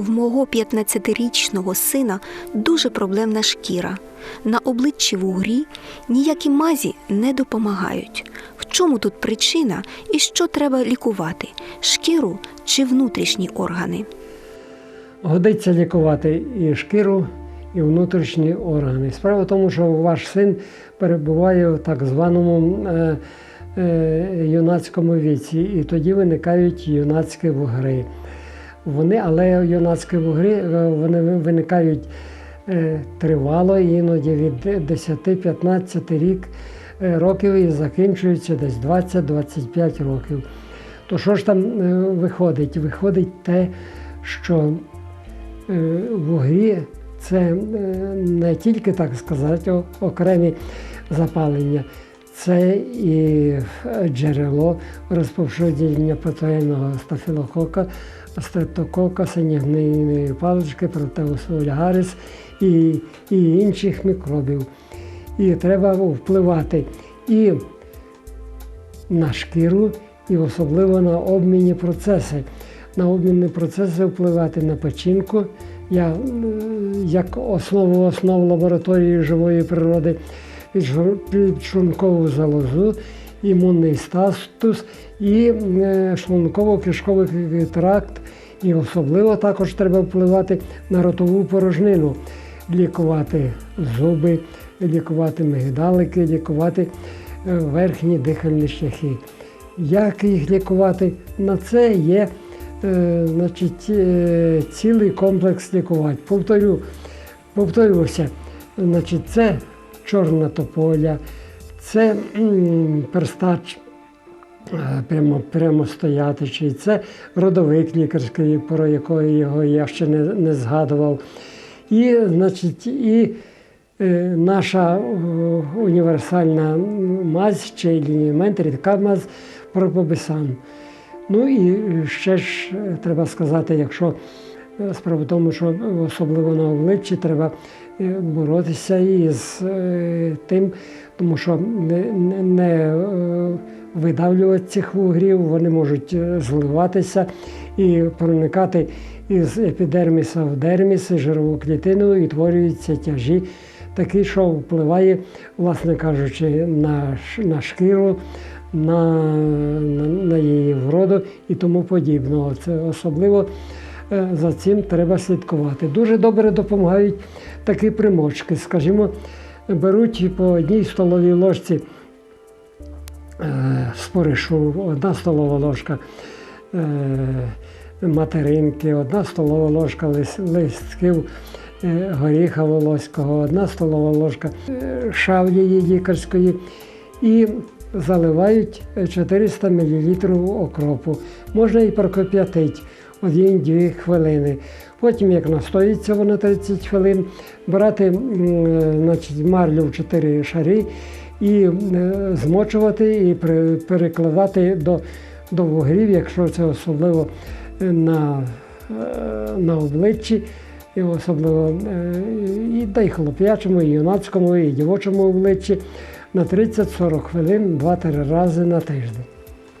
В мого 15-річного сина дуже проблемна шкіра. На обличчі вугрі ніякі мазі не допомагають. В чому тут причина і що треба лікувати шкіру чи внутрішні органи? Годиться лікувати і шкіру, і внутрішні органи. Справа в тому, що ваш син перебуває в так званому е, е, юнацькому віці, і тоді виникають юнацькі вугри. Вони, але юнацькі вугри е, вони виникають е, тривало, іноді від 10-15 рік, е, років і закінчуються десь 20-25 років. То що ж там виходить? Виходить те, що вугрі це не тільки, так сказати, окремі запалення, це і е, джерело розповсюдження патогенного стафілокока, стрептокока, синягнийної палички, протеусолярис і, і інших мікробів. І треба впливати і на шкіру, і особливо на обмінні процеси. На обмінні процеси впливати на печінку. Е, як основу основ лабораторії живої природи підшлункову залозу, імунний статус і е, шлунково-кишковий тракт. І особливо також треба впливати на ротову порожнину, лікувати зуби, лікувати мигдалики, лікувати е, верхні дихальні шляхи. Як їх лікувати? На це є е, значить, е, цілий комплекс лікувань. Повторю, повторюся, значить, це чорна тополя, це перстач е, прямо, прямо стоятичий, це родовик лікарський, про якого його я ще не, не згадував. І, значить, і е, наша універсальна мазь чи елемент, рідка мазь пропобисан. Ну і ще ж е, треба сказати, якщо е, справа в тому, що особливо на обличчі треба е, боротися із е, тим, тому що не, не, е, видавлювати цих вугрів, вони можуть зливатися і проникати із епідерміса в дерміс, жирову клітину, і утворюються тяжі, такі, що впливає, власне кажучи, на, на шкіру, на, на, на її вроду і тому подібного. Це особливо за цим треба слідкувати. Дуже добре допомагають такі примочки. Скажімо, беруть по одній столовій ложці е, споришу, одна столова ложка е, материнки, одна столова ложка листків е, горіха волоського, одна столова ложка е, шавлії лікарської і заливають 400 мл окропу. Можна і прокип'ятити 1-2 хвилини. Потім, як настоїться воно 30 хвилин, брати значить, марлю в 4 шари і е, змочувати і перекладати до, до вугрів, якщо це особливо е, на, е, на обличчі, і особливо і та й хлоп'ячому, і юнацькому, і дівочому обличчі на 30-40 хвилин 2-3 рази на тиждень.